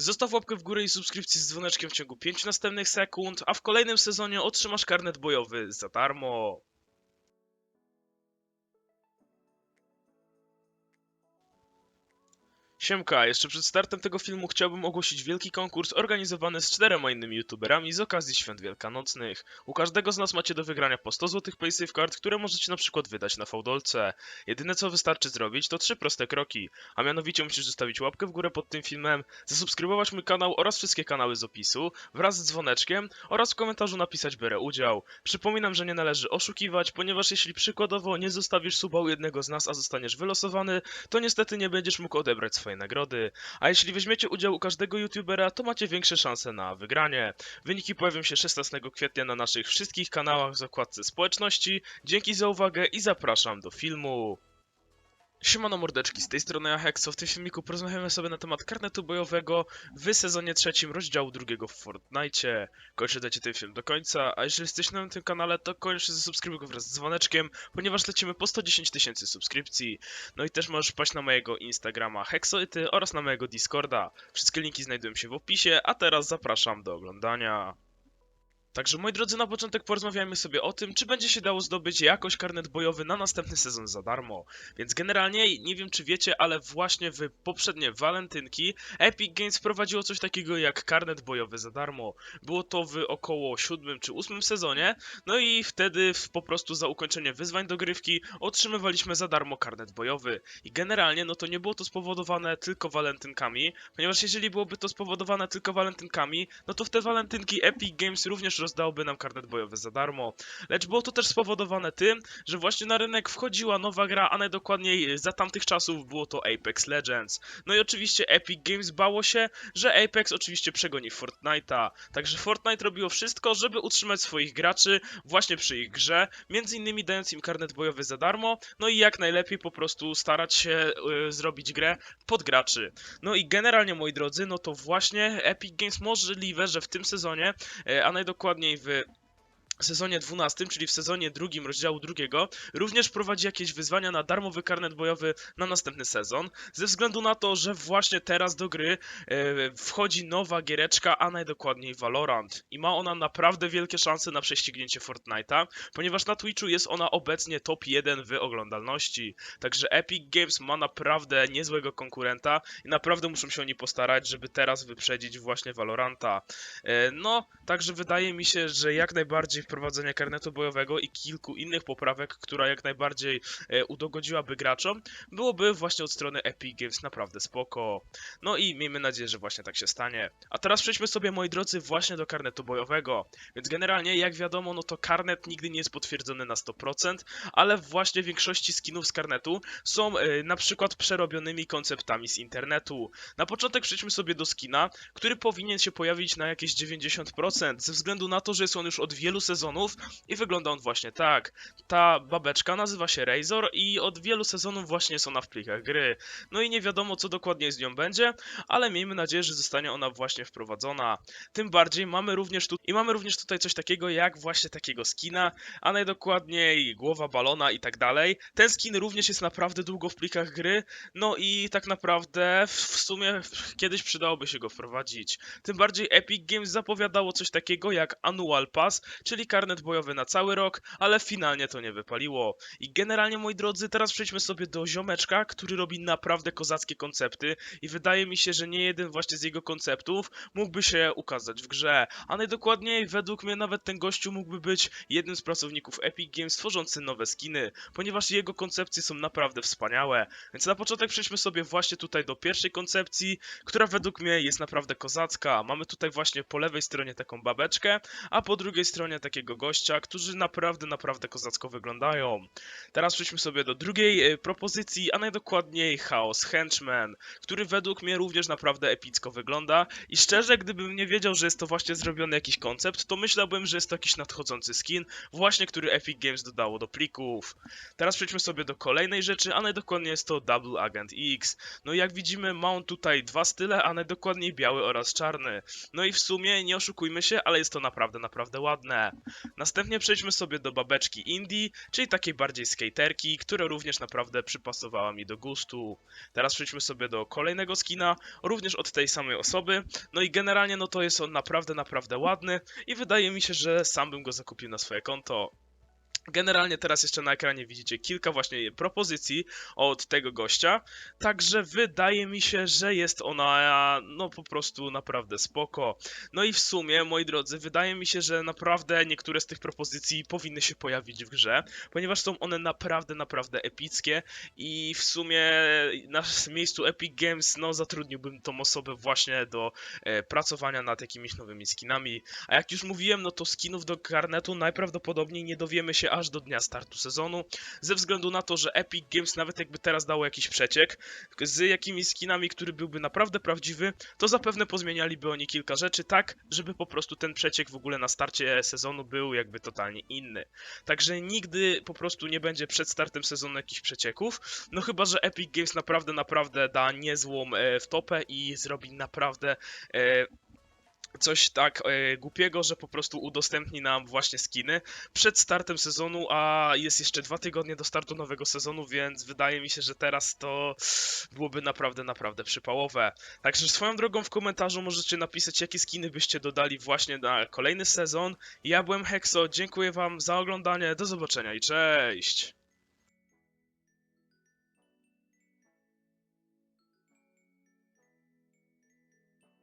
Zostaw łapkę w górę i subskrypcję z dzwoneczkiem w ciągu 5 następnych sekund, a w kolejnym sezonie otrzymasz karnet bojowy za darmo. Siemka, jeszcze przed startem tego filmu chciałbym ogłosić wielki konkurs organizowany z czterema innymi youtuberami z okazji świąt wielkanocnych. U każdego z nas macie do wygrania po 100 zł PaySafeCard, które możecie na przykład wydać na fałdolce. Jedyne co wystarczy zrobić to trzy proste kroki, a mianowicie musisz zostawić łapkę w górę pod tym filmem, zasubskrybować mój kanał oraz wszystkie kanały z opisu wraz z dzwoneczkiem oraz w komentarzu napisać biorę udział. Przypominam, że nie należy oszukiwać, ponieważ jeśli przykładowo nie zostawisz suba u jednego z nas, a zostaniesz wylosowany, to niestety nie będziesz mógł odebrać swojej nagrody. A jeśli weźmiecie udział u każdego youtubera, to macie większe szanse na wygranie. Wyniki pojawią się 16 kwietnia na naszych wszystkich kanałach w zakładce społeczności. Dzięki za uwagę i zapraszam do filmu. Siemano mordeczki, z tej strony ja Hexo. W tym filmiku porozmawiamy sobie na temat karnetu bojowego w sezonie trzecim rozdziału drugiego w Fortnite. Koniecznie dajcie ten film do końca, a jeżeli jesteś na tym kanale, to koniecznie zasubskrybuj go wraz z dzwoneczkiem, ponieważ lecimy po 110 tysięcy subskrypcji. No i też możesz paść na mojego Instagrama Hexoity oraz na mojego Discorda. Wszystkie linki znajdują się w opisie, a teraz zapraszam do oglądania. Także moi drodzy, na początek porozmawiajmy sobie o tym, czy będzie się dało zdobyć jakoś karnet bojowy na następny sezon za darmo. Więc generalnie, nie wiem czy wiecie, ale właśnie w poprzednie walentynki Epic Games wprowadziło coś takiego jak karnet bojowy za darmo. Było to w około siódmym czy ósmym sezonie, no i wtedy po prostu za ukończenie wyzwań dogrywki otrzymywaliśmy za darmo karnet bojowy. I generalnie, no to nie było to spowodowane tylko walentynkami, ponieważ jeżeli byłoby to spowodowane tylko walentynkami, no to w te walentynki Epic Games również rozdałoby nam karnet bojowy za darmo. Lecz było to też spowodowane tym, że właśnie na rynek wchodziła nowa gra, a najdokładniej za tamtych czasów było to Apex Legends. No i oczywiście Epic Games bało się, że Apex oczywiście przegoni Fortnite'a. Także Fortnite robiło wszystko, żeby utrzymać swoich graczy właśnie przy ich grze, między innymi dając im karnet bojowy za darmo, no i jak najlepiej po prostu starać się y, zrobić grę pod graczy. No i generalnie moi drodzy, no to właśnie Epic Games możliwe, że w tym sezonie, e, a najdokładniej w sezonie 12, czyli w sezonie drugim rozdziału drugiego, również prowadzi jakieś wyzwania na darmowy karnet bojowy na następny sezon, ze względu na to, że właśnie teraz do gry e, wchodzi nowa giereczka, a najdokładniej Valorant. I ma ona naprawdę wielkie szanse na prześcignięcie Fortnite'a, ponieważ na Twitchu jest ona obecnie top 1 w oglądalności. Także Epic Games ma naprawdę niezłego konkurenta i naprawdę muszą się oni postarać, żeby teraz wyprzedzić właśnie Valoranta. E, No, także wydaje mi się, że jak najbardziej wprowadzenie karnetu bojowego i kilku innych poprawek, która jak najbardziej e, udogodziłaby graczom, byłoby właśnie od strony Epic Games naprawdę spoko. No i miejmy nadzieję, że właśnie tak się stanie. A teraz przejdźmy sobie, moi drodzy, właśnie do karnetu bojowego. Więc generalnie, jak wiadomo, no to karnet nigdy nie jest potwierdzony na 100%, ale właśnie w większości skinów z karnetu są e, na przykład przerobionymi konceptami z internetu. Na początek przejdźmy sobie do skina, który powinien się pojawić na jakieś 90%, ze względu na to, że jest on już od wielu sezonów i wygląda on właśnie tak. Ta babeczka nazywa się Razor i od wielu sezonów właśnie jest ona w plikach gry. No i nie wiadomo co dokładnie z nią będzie, ale miejmy nadzieję, że zostanie ona właśnie wprowadzona. Tym bardziej mamy również tu i mamy również tutaj coś takiego jak właśnie takiego skina, a najdokładniej głowa balona i tak dalej. Ten skin również jest naprawdę długo w plikach gry, no i tak naprawdę w sumie kiedyś przydałoby się go wprowadzić. Tym bardziej Epic Games zapowiadało coś takiego jak Annual Pass, czyli karnet bojowy na cały rok, ale finalnie to nie wypaliło. I generalnie, moi drodzy, teraz przejdźmy sobie do ziomeczka, który robi naprawdę kozackie koncepty i wydaje mi się, że nie jeden właśnie z jego konceptów mógłby się ukazać w grze. A najdokładniej, według mnie nawet ten gościu mógłby być jednym z pracowników Epic Games tworzący nowe skiny, ponieważ jego koncepcje są naprawdę wspaniałe. Więc na początek przejdźmy sobie właśnie tutaj do pierwszej koncepcji, która według mnie jest naprawdę kozacka. Mamy tutaj właśnie po lewej stronie taką babeczkę, a po drugiej stronie takiego gościa, którzy naprawdę, naprawdę kozacko wyglądają. Teraz przejdźmy sobie do drugiej e, propozycji, a najdokładniej Chaos Henchman, który według mnie również naprawdę epicko wygląda i szczerze, gdybym nie wiedział, że jest to właśnie zrobiony jakiś koncept, to myślałbym, że jest to jakiś nadchodzący skin, właśnie który Epic Games dodało do plików. Teraz przejdźmy sobie do kolejnej rzeczy, a najdokładniej jest to Double Agent X. No i jak widzimy, ma on tutaj dwa style, a najdokładniej biały oraz czarny. No i w sumie, nie oszukujmy się, ale jest to naprawdę, naprawdę ładne. Następnie przejdźmy sobie do babeczki Indie, czyli takiej bardziej skaterki, która również naprawdę przypasowała mi do gustu. Teraz przejdźmy sobie do kolejnego skina, również od tej samej osoby. No i generalnie no to jest on naprawdę, naprawdę ładny i wydaje mi się, że sam bym go zakupił na swoje konto. Generalnie teraz jeszcze na ekranie widzicie kilka właśnie propozycji od tego gościa, także wydaje mi się, że jest ona no po prostu naprawdę spoko. No i w sumie, moi drodzy, wydaje mi się, że naprawdę niektóre z tych propozycji powinny się pojawić w grze, ponieważ są one naprawdę, naprawdę epickie i w sumie na miejscu Epic Games no zatrudniłbym tą osobę właśnie do e, pracowania nad jakimiś nowymi skinami. A jak już mówiłem, no to skinów do karnetu najprawdopodobniej nie dowiemy się aż do dnia startu sezonu, ze względu na to, że Epic Games nawet jakby teraz dało jakiś przeciek z jakimiś skinami, który byłby naprawdę prawdziwy, to zapewne pozmienialiby oni kilka rzeczy tak, żeby po prostu ten przeciek w ogóle na starcie sezonu był jakby totalnie inny. Także nigdy po prostu nie będzie przed startem sezonu jakichś przecieków, no chyba, że Epic Games naprawdę, naprawdę da niezłą e, wtopę i zrobi naprawdę e, coś tak e, głupiego, że po prostu udostępni nam właśnie skiny przed startem sezonu, a jest jeszcze dwa tygodnie do startu nowego sezonu, więc wydaje mi się, że teraz to byłoby naprawdę, naprawdę przypałowe. Także swoją drogą w komentarzu możecie napisać, jakie skiny byście dodali właśnie na kolejny sezon. Ja byłem Hexo, dziękuję wam za oglądanie, do zobaczenia i cześć!